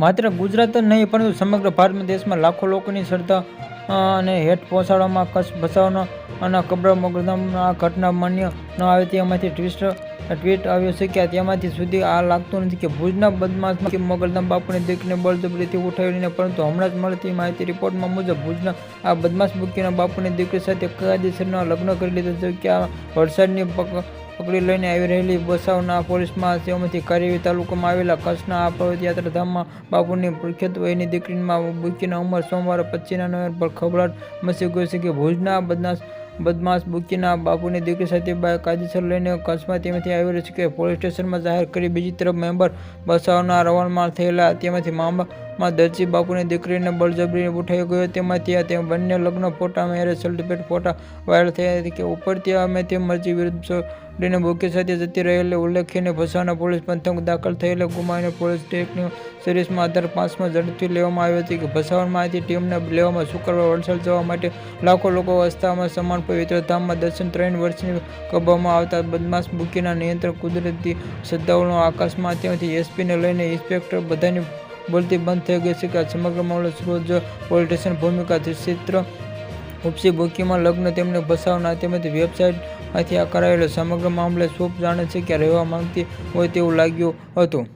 માત્ર ગુજરાત જ નહીં, પરંતુ સમગ્ર ભારત દેશમાં લાખો લોકોની શ્રદ્ધા અને હેઠ પહોંચાડવામાં કચ્છ બચાવનો અને કબરા મોકલવામાં આ ઘટના માન્ય ન આવે તેમાંથી ટ્વિસ્ટ ટ્વીટ આવ્યો છે કે તેમાંથી સુધી આ લાગતું નથી કે ભુજના બદમાશમાં કે બાપુની દીકરીને બળજબરીથી ઉઠાવીને પરંતુ હમણાં જ મળતી માહિતી રિપોર્ટમાં મુજબ ભુજના આ બદમાશ બુકીના બાપુની દીકરી સાથે કાયદેસરના લગ્ન કરી લીધા છે કે આ વરસાદની પકડી લઈને આવી રહેલી બસાવના પોલીસમાં તેમાંથી કારેવી તાલુકામાં આવેલા કચ્છના આ પર્વતયાત્રાધામમાં બાપુની પ્રખ્યાત વયની દીકરીમાં બુકીના ઉંમર સોમવારે પચીના નવેમ્બર ખબરાટ મસી ગયો છે કે ભુજના બદમાશ બદમાશ બુકીના બાપુની દીકરી સાથે કાયદેસર લઈને કચ્છમાં તેમાંથી આવી રહ્યો છે કે પોલીસ સ્ટેશનમાં જાહેર કરી બીજી તરફ મેમ્બર બસાવના રવાનમાં થયેલા તેમાંથી મામલામાં દરજી બાપુની દીકરીને બળજબરીને ઉઠાઈ ગયો. તેમાંથી આ તે બંને લગ્ન ફોટા, મેરેજ સર્ટિફિકેટ ફોટા વાયરલ થયા હતી કે ઉપરથી અમે તે મરજી વિરુદ્ધ બુકી સાથે જતી રહેલી ઉલ્લેખીને ભસાવના પોલીસ પંથક દાખલ થયેલા ગુમાવીને પોલીસ ટેકની સિરીઝમાં આધાર પાંચમાં ઝડપથી લેવામાં આવી હતી કે ભસાવણમાંથી ટીમને લેવામાં શુક્રવાર વલસાડ જવા માટે લાખો લોકો અસ્થામાં સમાન પવિત્ર ધામમાં દર્શન ત્રણ વર્ષની કબામાં આવતા બદમાશ બુકીના નિયંત્રણ કુદરતી શ્રદ્ધાળુઓ આકાશમાં ત્યાંથી એસપીને લઈને ઇન્સ્પેક્ટર બધાની બોલતી બંધ થઈ ગઈ છે કે સમગ્ર મામલો સુરજ પોલીસ સ્ટેશન ભૂમિકા ચિત્ર ઉપસી બુકીમાં લગ્ન તેમને બસાવના તેમજ વેબસાઇટમાંથી આ કરાયેલો સમગ્ર મામલે સૂપ જાણે છે કે રહેવા માંગતી હોય તેવું લાગ્યું હતું.